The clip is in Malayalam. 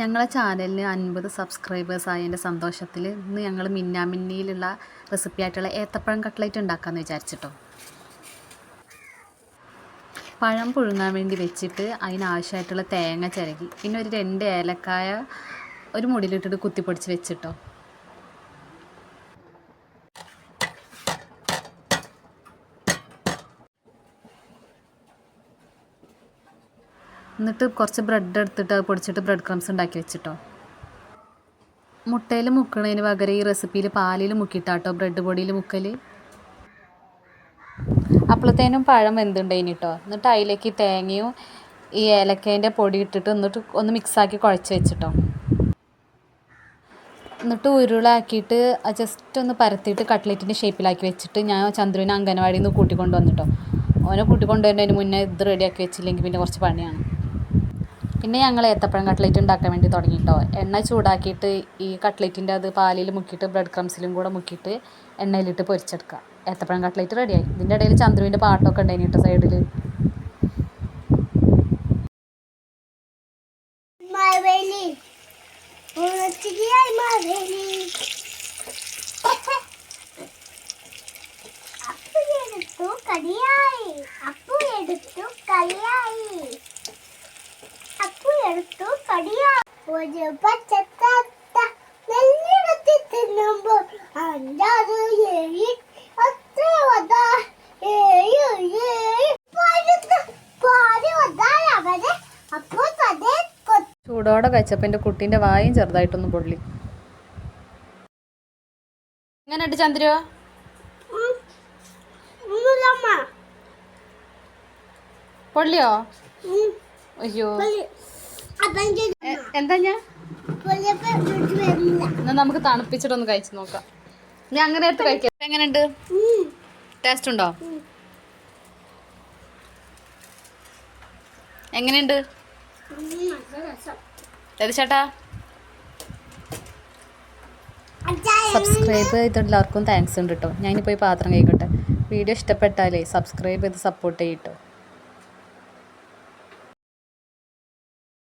ഞങ്ങളെ ചാനലിന് അൻപത് സബ്സ്ക്രൈബേഴ്സ് ആയതിന്റെ സന്തോഷത്തിൽ ഇന്ന് ഞങ്ങൾ മിന്നാമിന്നിയിലുള്ള റെസിപ്പി ആയിട്ടുള്ള ഏത്തപ്പഴം കട്ട്ലേറ്റ് ഉണ്ടാക്കാമെന്ന് വിചാരിച്ചിട്ടോ. പഴം പുഴുങ്ങാൻ വേണ്ടി വെച്ചിട്ട് അതിനാവശ്യമായിട്ടുള്ള തേങ്ങ ചിരകി പിന്നെ ഒരു രണ്ട് ഏലക്കായ ഒരു മുടിയിലിട്ടിട്ട് കുത്തിപ്പൊടിച്ച് വെച്ചിട്ടോ. എന്നിട്ട് കുറച്ച് ബ്രെഡ് എടുത്തിട്ട് അത് പൊടിച്ചിട്ട് ബ്രെഡ് ക്രംസ് ഉണ്ടാക്കി വെച്ചിട്ടോ. മുട്ടയിൽ മുക്കണതിന് പകരം ഈ റെസിപ്പിയിൽ പാലിൽ മുക്കിയിട്ടാട്ടോ ബ്രെഡ് പൊടിയിൽ മുക്കൽ അപ്പോഴത്തേനും പഴം വെന്തുണ്ടായിന് കേട്ടോ എന്നിട്ട് അതിലേക്ക് തേങ്ങയും ഈ ഏലക്കേന്റെ പൊടി ഇട്ടിട്ട് എന്നിട്ട് ഒന്ന് മിക്സാക്കി കുഴച്ച് വെച്ചിട്ടോ. എന്നിട്ട് ഉരുളാക്കിയിട്ട് ജസ്റ്റ് ഒന്ന് പരത്തിയിട്ട് കട്ട്ലറ്റിന്റെ ഷേപ്പിലാക്കി വെച്ചിട്ട് ഞാൻ ചന്ദ്രുവിനെ അംഗനവാടിയിൽ നിന്ന് കൂട്ടിക്കൊണ്ടു വന്നിട്ടോ ഓനെ കൂട്ടിക്കൊണ്ടുവരുന്നതിന് മുന്നേ ഇത് റെഡിയാക്കി വെച്ചില്ലെങ്കിൽ പിന്നെ കുറച്ച് പണിയാണ്. പിന്നെ ഞങ്ങൾ ഏത്തപ്പഴം കട്ട്ലറ്റ് ഉണ്ടാക്കാൻ വേണ്ടി തുടങ്ങിട്ടോ. എണ്ണ ചൂടാക്കിയിട്ട് ഈ കട്ട്ലറ്റിന്റെ അത് പാലിൽ മുക്കിയിട്ട് ബ്രെഡ് ക്രംസിലും കൂടെ മുക്കിയിട്ട് എണ്ണയിലിട്ട് പൊരിച്ചെടുക്കുക. ഏത്തപ്പഴം കട്ട്ലറ്റ് റെഡിയായി ഇതിന്റെ ഇടയിൽ ചന്ദ്രുവിന്റെ പാട്ടൊക്കെ ഉണ്ടായിന് കേട്ടോ സൈഡിൽ മാവേലി ഉണച്ചിരിയായി മാവേലി എടുത്തു കടിയായി ഒരു പച്ചത്തത്ത നെല്ലിടത്തി തിന്നുമ്പോൾ അഞ്ചാറ് ഏഴ് അത്ര വത ഏഴ് ഏഴ്. പാടി വന്നാൽ അവരെ അപ്പോൾ കൊത്തി ചൂടോടെ കഴിച്ചപ്പോൾ എന്റെ കുട്ടീന്റെ വായും ചെറുതായിട്ടൊന്ന് പൊള്ളി. എങ്ങനെയുണ്ട് ചന്ദ്രു. പൊള്ളിയോ? അയ്യോ. എന്താ ഞാൻ എന്നാ നമുക്ക് തണുപ്പിച്ചിട്ടൊന്ന് കഴിച്ചു നോക്കാം. ഞാൻ അങ്ങനെ എടുത്ത് കഴിക്കാം. എങ്ങനെയുണ്ട്? ടേസ്റ്റ് ഉണ്ടോ? എങ്ങനെയുണ്ട്? ഏത് ചേട്ടാ. സബ്സ്ക്രൈബ് ചെയ്തിട്ടുള്ളവർക്കും താങ്ക്സ് ഉണ്ട് കേട്ടോ ഞാനിപ്പോൾ ഈ പാത്രം കഴിക്കട്ടെ വീഡിയോ ഇഷ്ടപ്പെട്ടാലേ സബ്സ്ക്രൈബ് ചെയ്ത് സപ്പോർട്ട് ചെയ്യട്ടോ